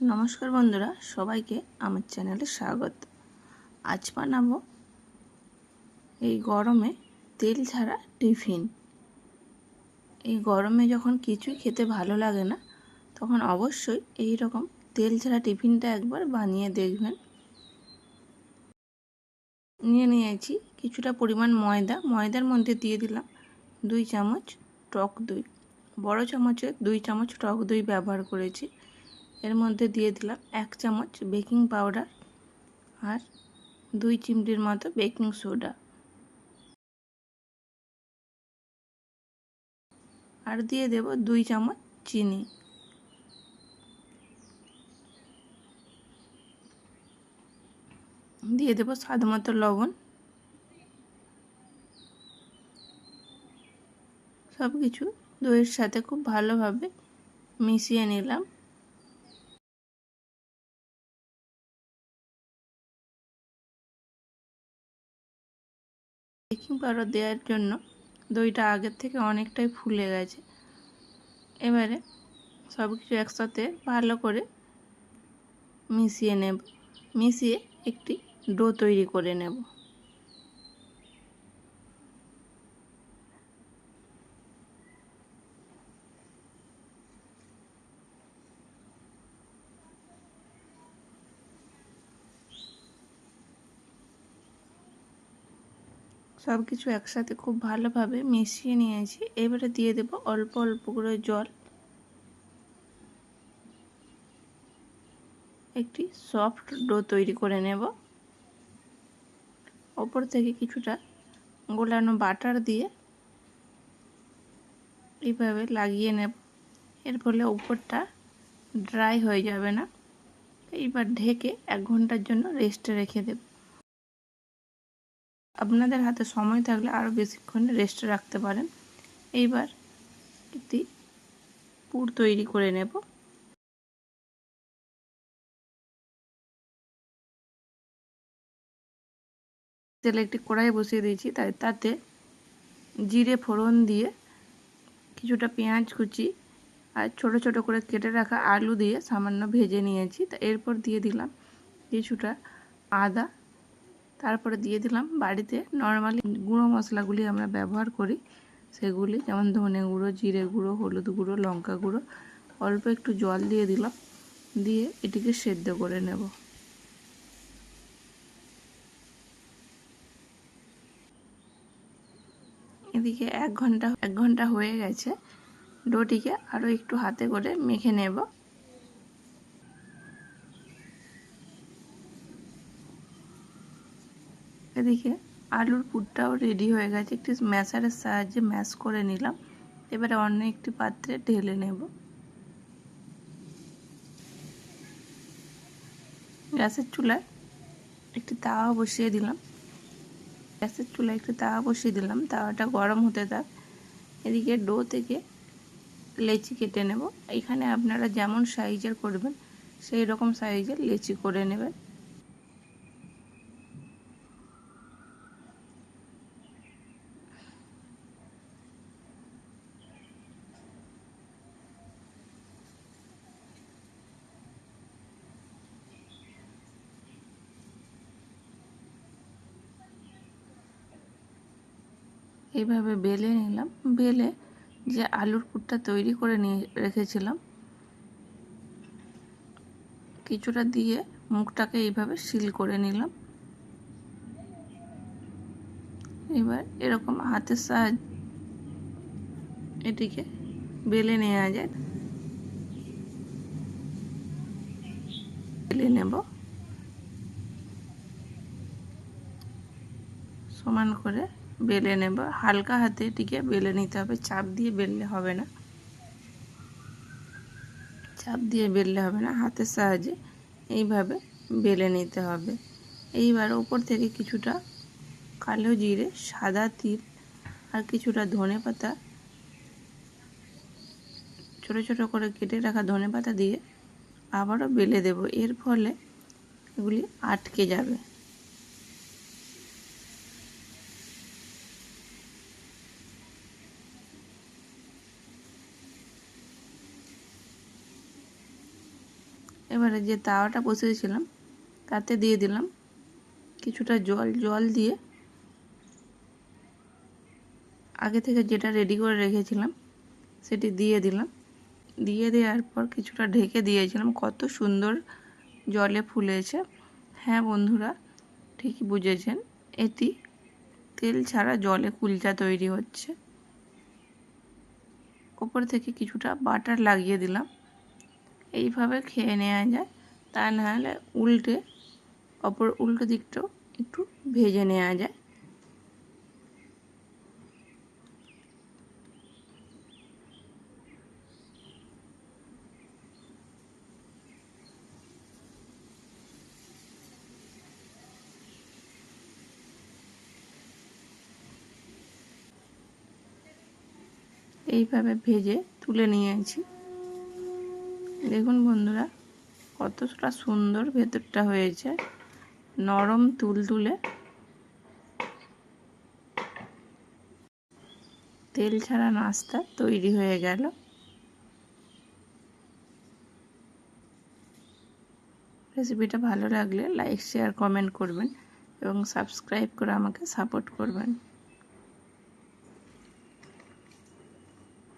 নমস্কার বন্ধুরা, সবাইকে আমার চ্যানেলে স্বাগত। আজ বানাবো এই গরমে তেল ছাড়া টিফিন। এই গরমে যখন কিছুই খেতে ভালো লাগে না, তখন অবশ্যই এই রকম তেল ছাড়া টিফিনটা একবার বানিয়ে দেখবেন। নিয়ে নিয়েছি কিছুটা পরিমাণ ময়দা। ময়দার মধ্যে দিয়ে দিলাম দুই চামচ টক দই। বড় চামচে দুই চামচ টক দই ব্যবহার করেছি। এর মধ্যে দিয়ে দিলাম এক চামচ বেকিং পাউডার আর দুই চিমটির মতো বেকিং সোডা। আর দিয়ে দেব দুই চামচ চিনি। দিয়ে দেব স্বাদ মতো লবণ। সব কিছু দইয়ের সাথে খুব ভালোভাবে মিশিয়ে নিলাম। বেকিং পাউডার দেওয়ার জন্য। দইটা আগের থেকে অনেকটাই ফুলে গেছে। এবারে সব কিছু একসাথে ভালো করে মিশিয়ে নেব। মিশিয়ে একটি ডো তৈরি করে নেব। সব কিছু একসাথে খুব ভালোভাবে মিশিয়ে নিয়েছি। এবারে দিয়ে দেব অল্প অল্প করে জল। একটি সফট ডো তৈরি করে নেব। ওপর থেকে কিছুটা গোলানো বাটার দিয়ে এইভাবে লাগিয়ে নেব। এর ফলে উপরটা ড্রাই হয়ে যাবে না। এইবার ঢেকে এক ঘণ্টার জন্য রেস্টে রেখে দেব। আপনাদের হাতে সময় থাকলে আরও বেশিক্ষণ রেস্টে রাখতে পারেন। এইবার একটি পুর তৈরি করে নেব। তেলে একটি কড়াই বসিয়ে দিয়েছি, তাই তাতে জিরে ফোড়ন দিয়ে কিছুটা পেঁয়াজ কুচি আর ছোট ছোট করে কেটে রাখা আলু দিয়ে সামান্য ভেজে নিয়েছি। তা এরপর দিয়ে দিলাম কিছুটা আদা তারপরে দিয়ে দিলাম বাড়িতে। নর্মালি গুঁড়ো মশলাগুলি আমরা ব্যবহার করি। সেগুলি যেমন ধনে গুঁড়ো, জিরে গুঁড়ো, হলুদ গুঁড়ো, লঙ্কা গুঁড়ো, অল্প একটু জল দিয়ে দিলাম। দিয়ে এটিকে সেদ্ধ করে নেব। এদিকে এক ঘণ্টা এক ঘণ্টা হয়ে গেছে। ডোটিকে আরও একটু হাতে করে মেখে নেব। এদিকে আলুর পুরটাও রেডি হয়ে গেছে। একটি ম্যাশারের সাহায্যে ম্যাশ করে নিলাম। এবারে অন্য একটি পাত্রে ঢেলে নেব। গ্যাসের চুলায় একটি তাওয়া বসিয়ে দিলাম। গ্যাসের চুলায় একটি তাওয়া বসিয়ে দিলাম। তাওয়াটা গরম হতে থাক। এদিকে ডো থেকে লেচি কেটে নেব। এখানে আপনারা যেমন সাইজের করবেন সেই রকম সাইজের লেচি করে নেবেন। এইভাবে বেলে নিলাম। বেলে যে আলুর পুরটা তৈরি করে নিয়ে রেখেছিলাম, কিছুটা দিয়ে মুখটাকে এইভাবে সিল করে নিলাম। এবার এরকম হাতের সাহায্যে এটিকে বেলে নেওয়া যায়। বেলে নেব। সমান করে বেলে নেব। হালকা হাতে এটিকে বেলে নিতে হবে। চাপ দিয়ে বেললে হবে না। চাপ দিয়ে বেললে হবে না। হাতের সাহায্যে এইভাবে বেলে নিতে হবে। এইবার ওপর থেকে কিছুটা কালো জিরে, সাদা তিল আর কিছুটা ধনে পাতা, ছোটো ছোটো করে কেটে রাখা ধনে পাতা দিয়ে আবারও বেলে দেব। এর ফলে এগুলি আটকে যাবে। এবারে যে তাওয়াটা বসিয়েছিলাম, তাতে দিয়ে দিলাম কিছুটা জল জল দিয়ে আগে থেকে যেটা রেডি করে রেখেছিলাম, সেটি দিয়ে দিলাম। দিয়ে দেওয়ার পর কিছুটা ঢেকে দিয়েছিলাম। কত সুন্দর জলে ফুলেছে। হ্যাঁ বন্ধুরা, ঠিকই বুঝেছেন এটি তেল ছাড়া জলে কুলচা তৈরি হচ্ছে। ওপর থেকে কিছুটা বাটার লাগিয়ে দিলাম। এইভাবে খেয়ে নেওয়া যায়। তা নাহলে উল্টে, অপর উল্টো দিকটাও একটু ভেজে নেওয়া যায়। এইভাবে ভেজে তুলে নিয়েছি। দেখুন বন্ধুরা, কতটা সুন্দর ভেতরটা হয়েছে। নরম তুলতুলে। তেল ছাড়া নাস্তা তৈরি হয়ে গেল। রেসিপিটা ভালো লাগলে লাইক, শেয়ার, কমেন্ট করবেন এবং সাবস্ক্রাইব করে আমাকে সাপোর্ট করবেন।